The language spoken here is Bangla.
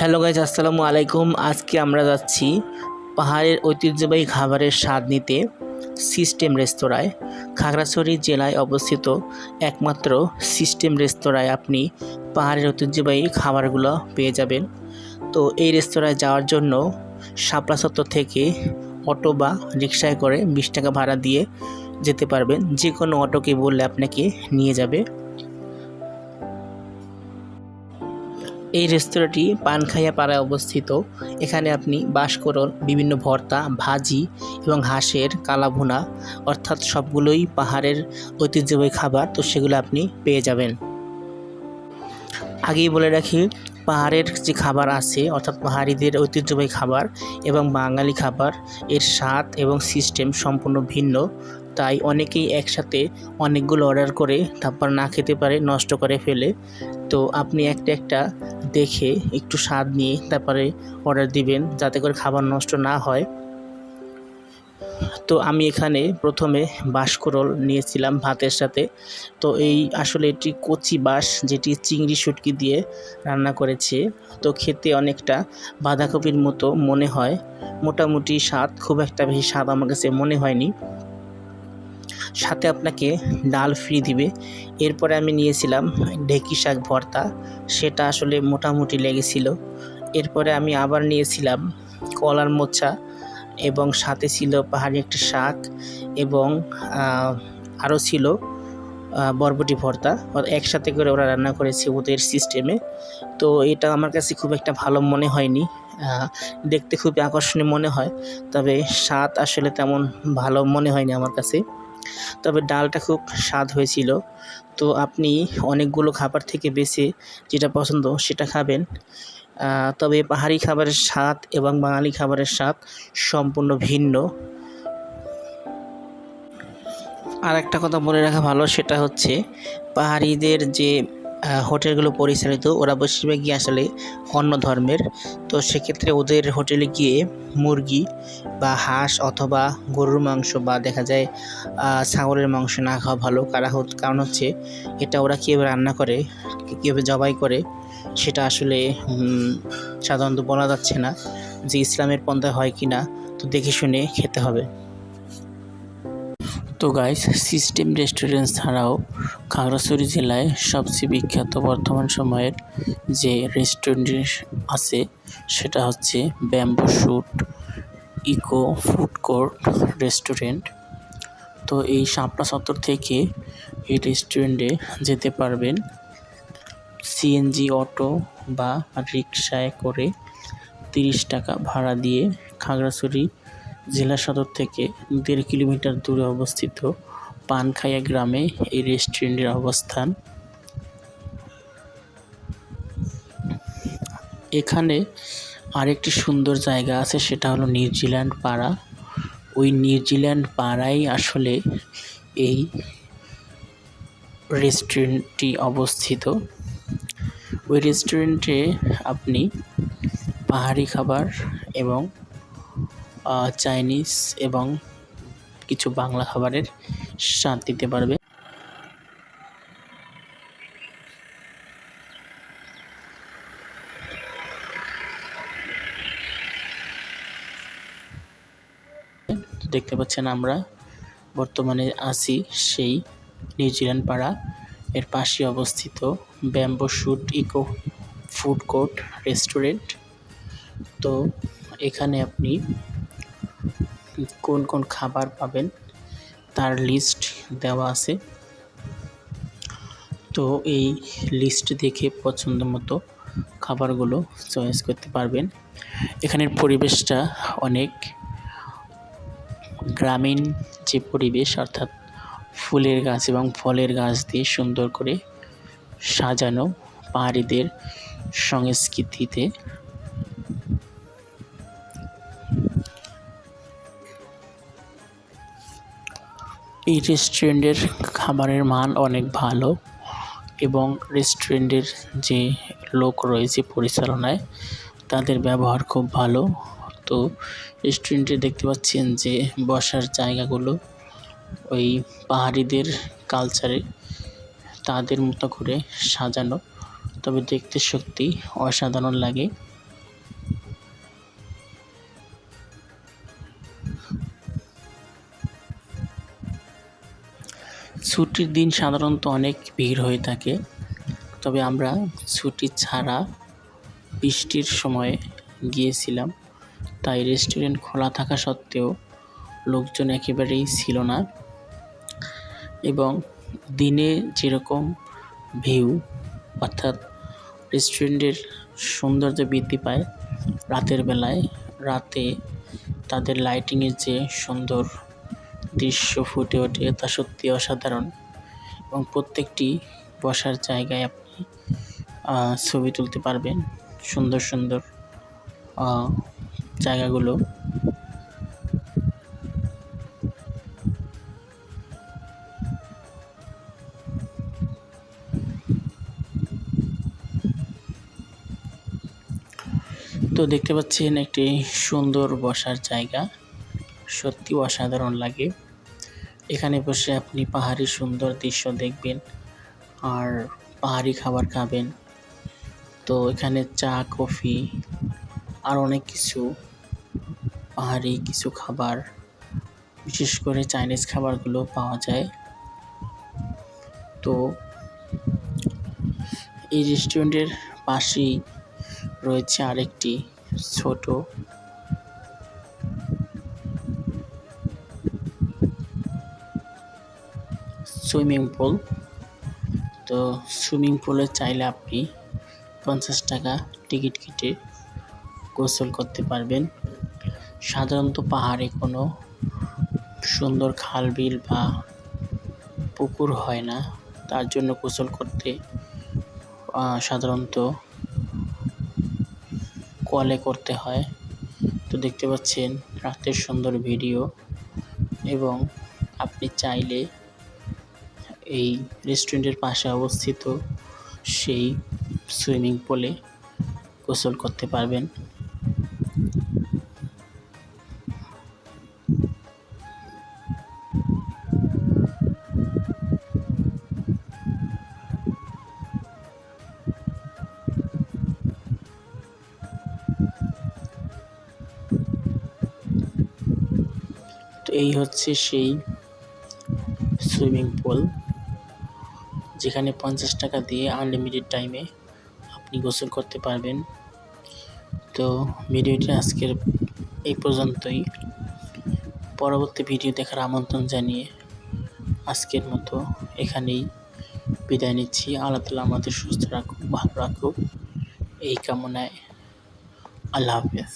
হ্যালো গাইজ, আসসালামু আলাইকুম। আজকে আমরা যাচ্ছি পাহাড়ের ঐতিহ্যবাহী খাবারের স্বাদ নিতে সিস্টেম রেস্তোরাঁয়। খাগড়াছড়ি জেলায় অবস্থিত একমাত্র সিস্টেম রেস্তোরাঁয় আপনি পাহাড়ের ঐতিহ্যবাহী খাবারগুলো পেয়ে যাবেন। তো এই রেস্তোরাঁয় যাওয়ার জন্য শাপলা চত্বর থেকে অটো বা রিক্সায় করে বিশ টাকা ভাড়া দিয়ে যেতে পারবেন। যে কোনো অটোকে বললে আপনাকে নিয়ে যাবে। এই রেস্তোরাঁটি পানখাইয়া পাড়ায় অবস্থিত। এখানে আপনি বাঁশকরল বিভিন্ন ভর্তা, ভাজি এবং হাঁসের কালাভুনা, অর্থাৎ সবগুলোই পাহাড়ের ঐতিহ্যবাহী খাবার, তো সেগুলো আপনি পেয়ে যাবেন। আগেই বলে রাখি, পাহাড়ের যে খাবার আছে, অর্থাৎ পাহাড়িদের ঐতিহ্যবাহী খাবার এবং বাঙালি খাবার, এর স্বাদ এবং সিস্টেম সম্পূর্ণ ভিন্ন। তাই অনেকেই একসাথে অনেকগুলো অর্ডার করে তারপর না খেতে পারে, নষ্ট করে ফেলে। তো আপনি একটা একটা দেখে একটু স্বাদ নিয়ে তারপরে অর্ডার দিবেন যাতে করে খাবার নষ্ট না হয়। তো আমি এখানে প্রথমে বাঁশকরল নিয়েছিলাম ভাতের সাথে। তো এই আসলে এটি কচি বাঁশ, যেটি চিংড়ি শুটকি দিয়ে রান্না করেছে। তো খেতে অনেকটা বাঁধাকপির মতো মনে হয়। মোটামুটি স্বাদ, খুব একটা বেশি স্বাদ আমার কাছে মনে হয়নি। সাথে আপনাকে ডাল ফ্রি দিবে। এরপরে আমি নিয়েছিলাম ঢেকি শাক ভর্তা, সেটা আসলে মোটামুটি লেগেছিল। এরপরে আমি আবার নিয়েছিলাম কলার মোচা এবং সাথে ছিল পাহাড়ি একটা শাক এবং আরও ছিল বরবটি ভর্তা। একসাথে করে ওরা রান্না করেছে ওদের সিস্টেমে তো এটা আমার কাছে খুব একটা ভালো মনে হয়নি। দেখতে খুবই আকর্ষণীয় মনে হয়। তবে স্বাদ আসলে তেমন ভালো মনে হয়নি আমার কাছে। তবে ডালটা খুব স্বাদ হয়েছিল। তো আপনি অনেকগুলো খাবার থেকে বেছে যেটা পছন্দ সেটা খাবেন। তবে পাহাড়ি খাবারের স্বাদ এবং বাঙালি খাবারের স্বাদ সম্পূর্ণ ভিন্ন। আর একটা কথা বলে রাখা ভালো সেটা হচ্ছে পাহাড়িদের যে হোটেলগুলো পরিচালিত, ওরা বেশিরভাগই আসলে অন্য ধর্মের। তো সেক্ষেত্রে ওদের হোটেলে গিয়ে মুরগি বা হাঁস অথবা গরুর মাংস বা দেখা যায় ছাগলের মাংস না খাওয়া ভালো। কারা কারণ হচ্ছে এটা ওরা কীভাবে রান্না করে, কীভাবে জবাই করে, সেটা আসলে সাধারণত বলা যাচ্ছে না যে ইসলামের পন্থায় হয় কি না তো দেখে শুনে খেতে হবে। তো গাইস সিস্টেম রেস্টুরেন্ট ছাড়াও খাগড়াছড়ি জেলায় সবচেয়ে বিখ্যাত বর্তমান সময়ের যে রেস্টুরেন্ট আছে, সেটা হচ্ছে bamboo shoot eco food court restaurant তো এই শাপলা চত্বর থেকে এই রেস্টুরেন্টে যেতে পারবেন সিএনজি অটো বা রিক্সায় করে তিরিশ টাকা ভাড়া দিয়ে খাগড়াছড়ি জেলা সদর থেকে দেড় কিলোমিটার দূরে অবস্থিত পানখাইয়া গ্রামে এই রেস্টুরেন্টের অবস্থান। এখানে আরেকটি সুন্দর জায়গা আছে, সেটা হলো নিউজিল্যান্ড পাড়া। ওই নিউজিল্যান্ড পাড়ায় আসলে এই রেস্টুরেন্টটি অবস্থিত। ওই রেস্টুরেন্টে আপনি পাহাড়ি খাবার এবং চাইনিজ এবং কিছু বাংলা খাবারের স্বাদ দিতে পারবে। দেখতে পাচ্ছেন আমরা বর্তমানে আছি সেই নিউজিল্যান্ড পাড়া। এর পাশে অবস্থিত bamboo shoot eco food court restaurant. তো এখানে আপনি কোন কোন খাবার পাবেন তার লিস্ট দেওয়া আছে। তো এই লিস্ট দেখে পছন্দ মতো খাবারগুলো চয়েস করতে পারবেন। এখানের পরিবেশটা অনেক গ্রামীণ যে পরিবেশ, অর্থাৎ ফুলের গাছ এবং ফলের গাছ দিয়ে সুন্দর করে সাজানো পাহাড়িদের সংস্কৃতিতে এই রেস্টুরেন্টের খাবারের মান অনেক ভালো এবং রেস্টুরেন্টের যে লোক রয়েছে পরিচালনায়, তাদের ব্যবহার খুব ভালো। তো রেস্টুরেন্টে দেখতে পাচ্ছেন যে বসার জায়গাগুলো ওই পাহাড়িদের কালচারে তাদের মতো করে সাজানো। তবে দেখতে সত্যি অসাধারণ লাগে। ছুটির দিন সাধারণত অনেক ভিড় হয়ে থাকে। তবে আমরা ছুটি ছাড়া বৃষ্টির সময়ে গিয়েছিলাম। তাই রেস্টুরেন্ট খোলা থাকা সত্ত্বেও লোকজন একেবারেই ছিল না। এবং দিনে যেরকম ভিউ, অর্থাৎ রেস্টুরেন্টের সৌন্দর্য বৃদ্ধি পায়, রাতের বেলায় রাতে তাদের লাইটিংয়ের যে সুন্দর দৃশ্য ফুটে ওঠে তা সত্যি অসাধারণ এবং প্রত্যেকটি বসার জায়গায় আপনি ছবি তুলতে পারবেন। সুন্দর সুন্দর জায়গাগুলো। তো দেখতে পাচ্ছেন একটি সুন্দর বসার জায়গা। সত্যি অসাধারণ লাগে। এখানে বসে আপনি পাহাড়ি সুন্দর দৃশ্য দেখবেন আর পাহাড়ি খাবার খাবেন। তো এখানে চা, কফি আর অনেক কিছু পাহাড়ি কিছু খাবার, বিশেষ করে চাইনিজ খাবারগুলো পাওয়া যায়। তো এই রেস্টুরেন্টের পাশেই রয়েছে আরেকটি ছোট সুইমিং পুল। তো সুইমিং পুলে চাইলে আপনি পঞ্চাশ টাকা টিকিট কেটে গোসল করতে পারবেন। সাধারণত পাহাড়ে কোনো সুন্দর খাল বিল বা পুকুর হয় না। তার জন্য গোসল করতে সাধারণত কলে করতে হয়। তো দেখতে পাচ্ছেন রাতের সুন্দর ভিডিও এবং আপনি চাইলে এই রেস্টুরেন্টের পাশে অবস্থিত সেই সুইমিং পুলে গোসল করতে পারবেন। এই হচ্ছে সেই সুইমিং পুল যেখানে পঞ্চাশ টাকা দিয়ে আনলিমিটেড টাইমে আপনি গোসল করতে পারবেন। তো ভিডিওটি আজকের এই পর্যন্তই। পরবর্তী ভিডিও দেখার আমন্ত্রণ জানিয়ে আজকের মতো এখানেই বিদায় নিচ্ছি। আল্লাহ তালা আমাদের সুস্থ রাখুক, ভালো রাখুক। এই কামনায় আল্লাহ হাফেজ।